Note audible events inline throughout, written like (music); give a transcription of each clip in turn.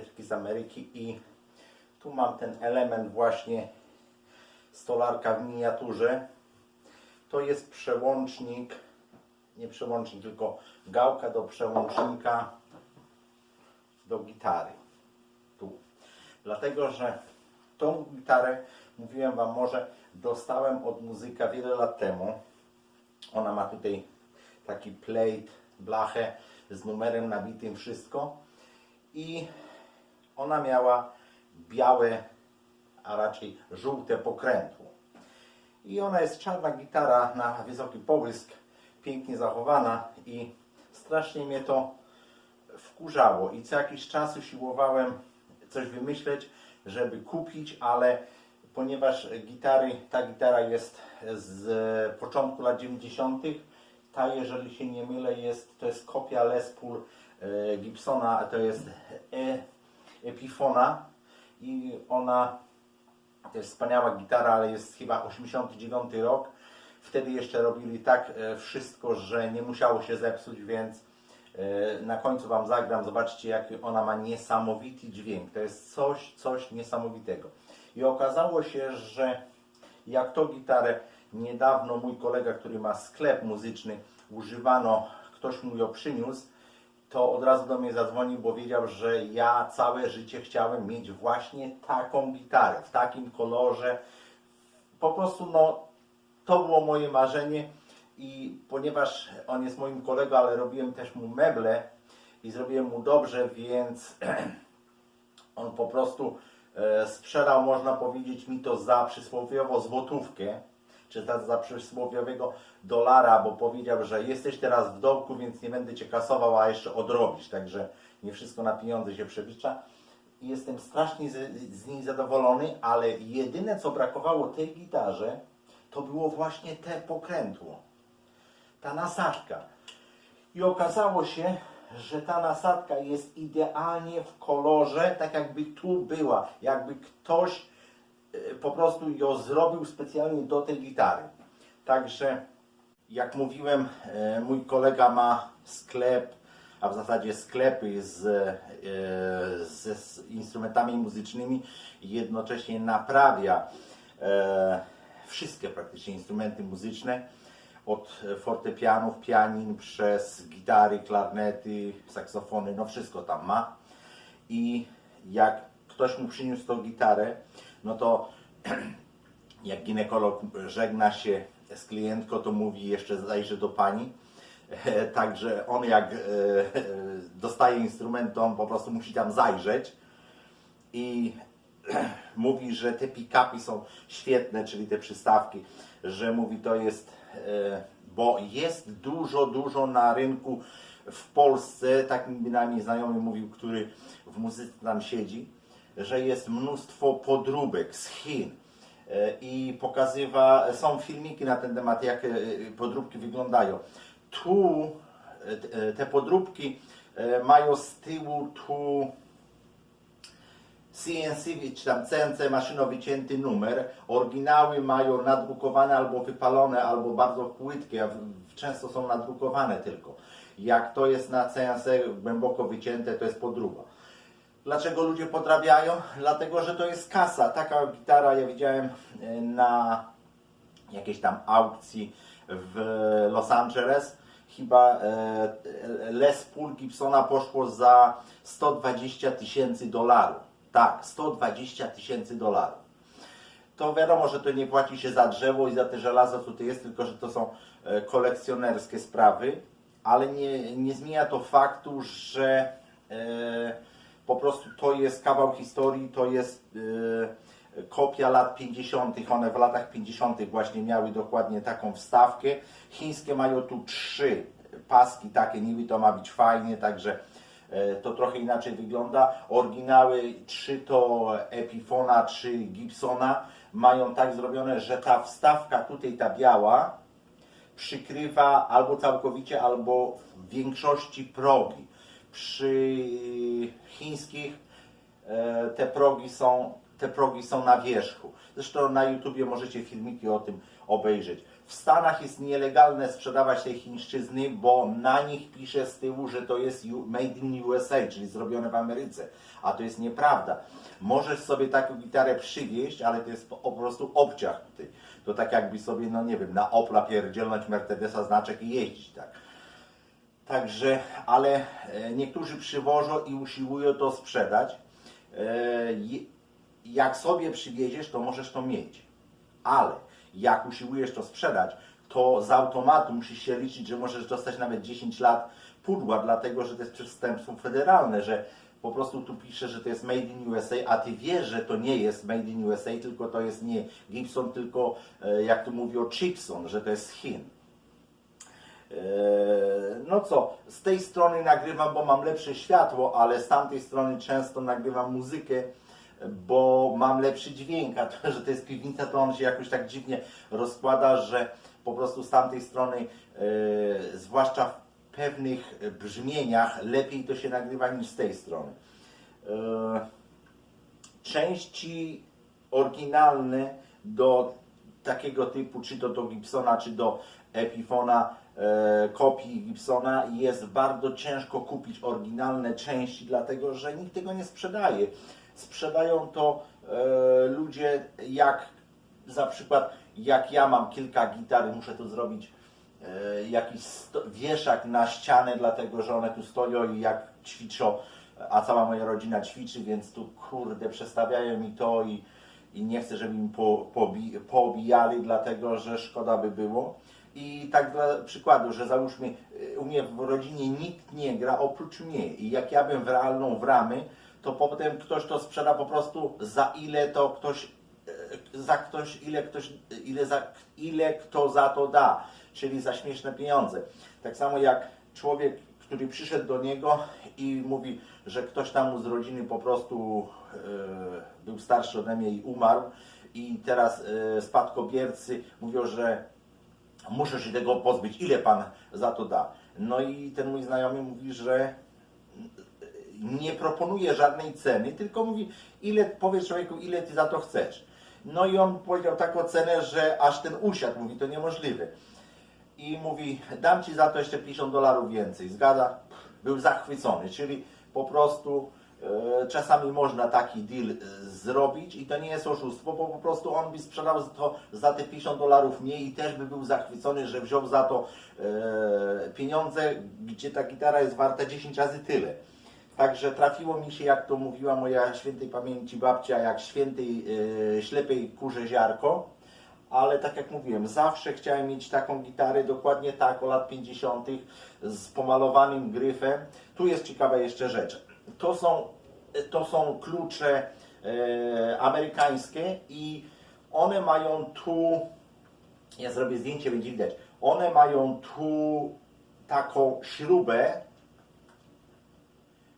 Triki z Ameryki i tu mam ten element właśnie stolarka w miniaturze. To jest przełącznik, nie przełącznik, tylko gałka do przełącznika do gitary. Tu. Dlatego, że tą gitarę, mówiłem Wam może, dostałem od muzyka wiele lat temu. Ona ma tutaj taki plate, blachę z numerem nabitym, wszystko. I ona miała białe, a raczej żółte pokrętło. I ona jest czarna gitara na wysoki połysk, pięknie zachowana i strasznie mnie to wkurzało. I co jakiś czas usiłowałem coś wymyśleć, żeby kupić, ale ponieważ gitary, ta gitara jest z początku lat 90., ta, jeżeli się nie mylę, jest, to jest kopia Les Paul e, Gibsona, a to jest e, Epifona i ona jest wspaniała gitara, ale jest chyba 89 rok. Wtedy jeszcze robili tak e, wszystko, że nie musiało się zepsuć, więc e, na końcu Wam zagram. Zobaczcie, jaki ona ma niesamowity dźwięk. To jest coś, coś niesamowitego. I okazało się, że jak to gitarę niedawno mój kolega, który ma sklep muzyczny, używano, ktoś mu ją przyniósł, to od razu do mnie zadzwonił, bo wiedział, że ja całe życie chciałem mieć właśnie taką gitarę, w takim kolorze. Po prostu no, to było moje marzenie i ponieważ on jest moim kolegą, ale robiłem też mu meble i zrobiłem mu dobrze, więc (clears throat) on po prostu e, sprzedał, można powiedzieć, mi to za przysłowiowo złotówkę, czy za, za przysłowiowego dolara, bo powiedział, że jesteś teraz w dołku, więc nie będę Cię kasował, a jeszcze odrobisz, także nie wszystko na pieniądze się przebicza. I jestem strasznie z, z niej zadowolony, ale jedyne co brakowało tej gitarze, to było właśnie te pokrętło, ta nasadka. I okazało się, że ta nasadka jest idealnie w kolorze, tak jakby tu była, jakby ktoś po prostu ją zrobił specjalnie do tej gitary. Także, jak mówiłem, e, mój kolega ma sklep, a w zasadzie sklepy z, e, ze z instrumentami muzycznymi i jednocześnie naprawia wszystkie praktycznie instrumenty muzyczne od fortepianów, pianin, przez gitary, klarnety, saksofony, no wszystko tam ma. I jak ktoś mu przyniósł tą gitarę, no to (clears throat) jak ginekolog żegna się z klientką, to mówi jeszcze zajrzę do pani. (laughs) Także on jak e, e, dostaje instrument, to on po prostu musi tam zajrzeć i (clears throat) mówi, że te pick-upy są świetne, czyli te przystawki, że mówi to jest, e, bo jest dużo, dużo na rynku w Polsce, tak mi bynajmniej znajomy mówił, który w muzyce tam siedzi, że jest mnóstwo podróbek z Chin E, i pokazywa, są filmiki na ten temat, jak e, podróbki wyglądają. Tu e, te- podróbki mają z tyłu tu CNC, czy tam CNC maszyno wycięty numer. Oryginały mają nadrukowane albo wypalone, albo bardzo płytkie, często są nadrukowane tylko. Jak to jest na CNC głęboko wycięte, to jest podróba. Dlaczego ludzie podrabiają? Dlatego, że to jest kasa. Taka gitara ja widziałem e, na jakiejś tam aukcji w Los Angeles. Chyba e, Les Paul Gibsona poszło za 120 tysięcy dolarów. Tak, 120 tysięcy dolarów. To wiadomo, że to nie płaci się za drzewo i za te żelazo, co tu jest, tylko że to są e, kolekcjonerskie sprawy, ale nie, nie zmienia to faktu, że po prostu to jest kawał historii, to jest e, kopia lat 50. One w latach 50. właśnie miały dokładnie taką wstawkę. Chińskie mają tu trzy paski takie, niby to ma być fajnie, także e, to trochę inaczej wygląda. Oryginały, czy to Epifona, czy Gibsona, mają tak zrobione, że ta wstawka tutaj, ta biała, przykrywa albo całkowicie, albo w większości progi. Przy chińskich e, te progi są te progi są na wierzchu. Zresztą na YouTubie możecie filmiki o tym obejrzeć. W Stanach jest nielegalne sprzedawać tej chińszczyzny, bo na nich pisze z tyłu, że to jest made in USA, czyli zrobione w Ameryce. A to jest nieprawda. Możesz sobie taką gitarę przywieźć, ale to jest po, po prostu obciach tutaj. To tak jakby sobie, no nie wiem, na Opla pierdzielnąć Mercedesa znaczek i jeździć, tak. Także, ale e, niektórzy przywożą i usiłują to sprzedać. E, Jak sobie przywieziesz, to możesz to mieć. Ale jak usiłujesz to sprzedać, to z automatu musisz się liczyć, że możesz dostać nawet 10 lat pudła, dlatego że to jest przestępstwo federalne, że po prostu tu pisze, że to jest made in USA, a ty wiesz, że to nie jest made in USA, tylko to jest nie Gibson, tylko e, jak tu mówią Chipson, że to jest Chin. Eee, No co, z tej strony nagrywam, bo mam lepsze światło, ale z tamtej strony często nagrywam muzykę, bo mam lepszy dźwięk, a to, że to jest piwnica, to on się jakoś tak dziwnie rozkłada, że po prostu z tamtej strony, eee, zwłaszcza w pewnych brzmieniach, lepiej to się nagrywa niż z tej strony. Eee, części oryginalne do takiego typu, czy to do Gibsona, czy do Epifona, kopii Gibsona jest bardzo ciężko kupić oryginalne części, dlatego że nikt tego nie sprzedaje. Sprzedają to e, ludzie jak za przykład jak ja mam kilka gitar i muszę tu zrobić e, jakiś wieszak na ścianę, dlatego że one tu stoją i jak ćwiczą, a cała moja rodzina ćwiczy, więc tu kurde przestawiają mi to i, i nie chcę, żeby mi po, pobi, poobijali, dlatego że szkoda by było. I tak dla przykładu, że załóżmy, y, u mnie w rodzinie nikt nie gra oprócz mnie i jak ja bym w realną w ramy, to potem ktoś to sprzeda po prostu za ile to ktoś e, za ktoś, ile ktoś, ile, za, ile kto za to da, czyli za śmieszne pieniądze. Tak samo jak człowiek, który przyszedł do niego i mówi, że ktoś tam z rodziny po prostu był starszy ode mnie i umarł i teraz e, spadkobiercy mówią, że muszę się tego pozbyć, ile pan za to da? No i ten mój znajomy mówi, że nie proponuje żadnej ceny, tylko mówi, ile powiesz człowieku, ile ty za to chcesz. No i on powiedział taką cenę, że aż ten usiadł, mówi, to niemożliwe. I mówi, dam ci za to jeszcze 50 dolarów więcej. Zgada? Był zachwycony, czyli po prostu czasami można taki deal e, zrobić i to nie jest oszustwo, bo po prostu on by sprzedał to za te 50 dolarów mniej i też by był zachwycony, że wziął za to e, pieniądze, gdzie ta gitara jest warta 10 razy tyle. Także trafiło mi się, jak to mówiła moja świętej pamięci babcia, jak świętej e, ślepej kurze ziarko. Ale tak jak mówiłem, zawsze chciałem mieć taką gitarę, dokładnie tak, o lat 50. z pomalowanym gryfem. Tu jest ciekawa jeszcze rzecz. To są, to są klucze e, amerykańskie i one mają tu, ja zrobię zdjęcie, będzie widać, one mają tu taką śrubę,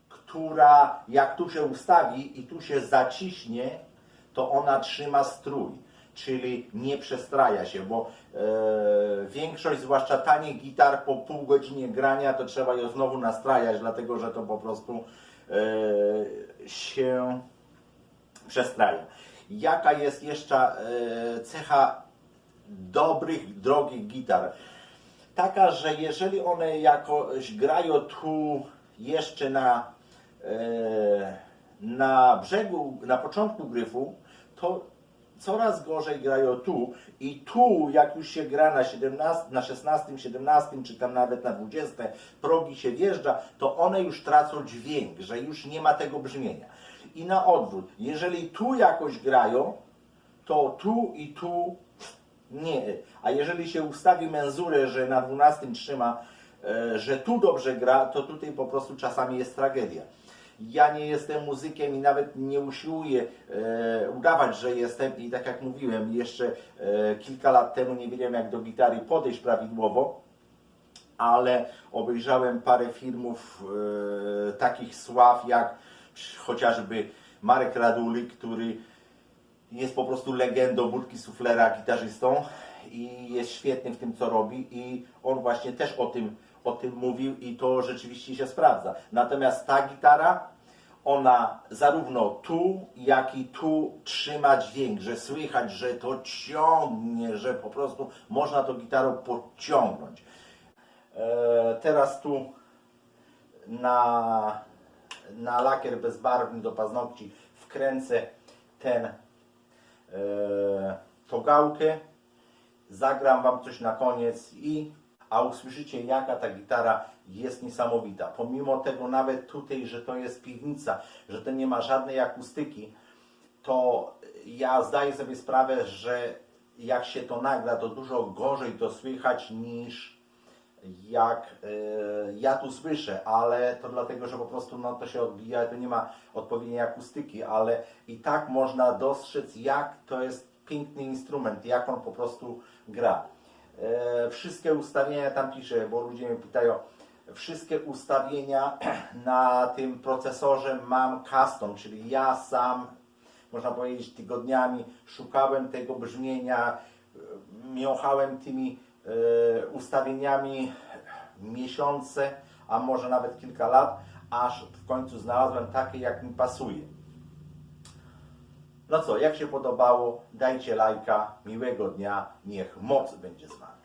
która jak tu się ustawi i tu się zaciśnie, to ona trzyma strój, czyli nie przestraja się, bo e, większość, zwłaszcza tanich gitar, po pół godzinie grania, to trzeba ją znowu nastrajać, dlatego że to po prostu się przestraja. Jaka jest jeszcze e, cecha dobrych, drogich gitar? Taka, że jeżeli one jakoś grają tu jeszcze na, e, na brzegu, na początku gryfu, to coraz gorzej grają tu i tu, jak już się gra na 17, na 16, 17 czy tam nawet na 20 progi się wjeżdża, to one już tracą dźwięk, że już nie ma tego brzmienia. I na odwrót, jeżeli tu jakoś grają, to tu i tu nie. A jeżeli się ustawi menzurę, że na 12 trzyma, e, że tu dobrze gra, to tutaj po prostu czasami jest tragedia. Ja nie jestem muzykiem i nawet nie usiłuję e, udawać, że jestem. I tak jak mówiłem, jeszcze e, kilka lat temu nie wiedziałem jak do gitary podejść prawidłowo, ale obejrzałem parę filmów e, takich sław jak chociażby Marek Raduli, który jest po prostu legendą budki suflera, gitarzystą i jest świetny w tym, co robi. I on właśnie też o tym, o tym mówił i to rzeczywiście się sprawdza. Natomiast ta gitara, ona zarówno tu, jak i tu trzyma dźwięk, że słychać, że to ciągnie, że po prostu można to gitarą podciągnąć. E, teraz tu na, na lakier bezbarwny do paznokci wkręcę ten e, tą gałkę, zagram Wam coś na koniec i a usłyszycie jaka ta gitara jest niesamowita. Pomimo tego nawet tutaj, że to jest piwnica, że to nie ma żadnej akustyki, to ja zdaję sobie sprawę, że jak się to nagra, to dużo gorzej to słychać niż jak e, ja tu słyszę, ale to dlatego, że po prostu no, to się odbija, to nie ma odpowiedniej akustyki, ale i tak można dostrzec, jak to jest piękny instrument, jak on po prostu gra. E, wszystkie ustawienia tam piszę, bo ludzie mnie pytają, wszystkie ustawienia (clears throat) na tym procesorze mam custom, czyli ja sam, można powiedzieć, tygodniami szukałem tego brzmienia, e, miąchałem tymi e, ustawieniami miesiące, a może nawet kilka lat, aż w końcu znalazłem takie, jak mi pasuje. No co, jak się podobało, dajcie lajka, miłego dnia, niech moc będzie z Wami.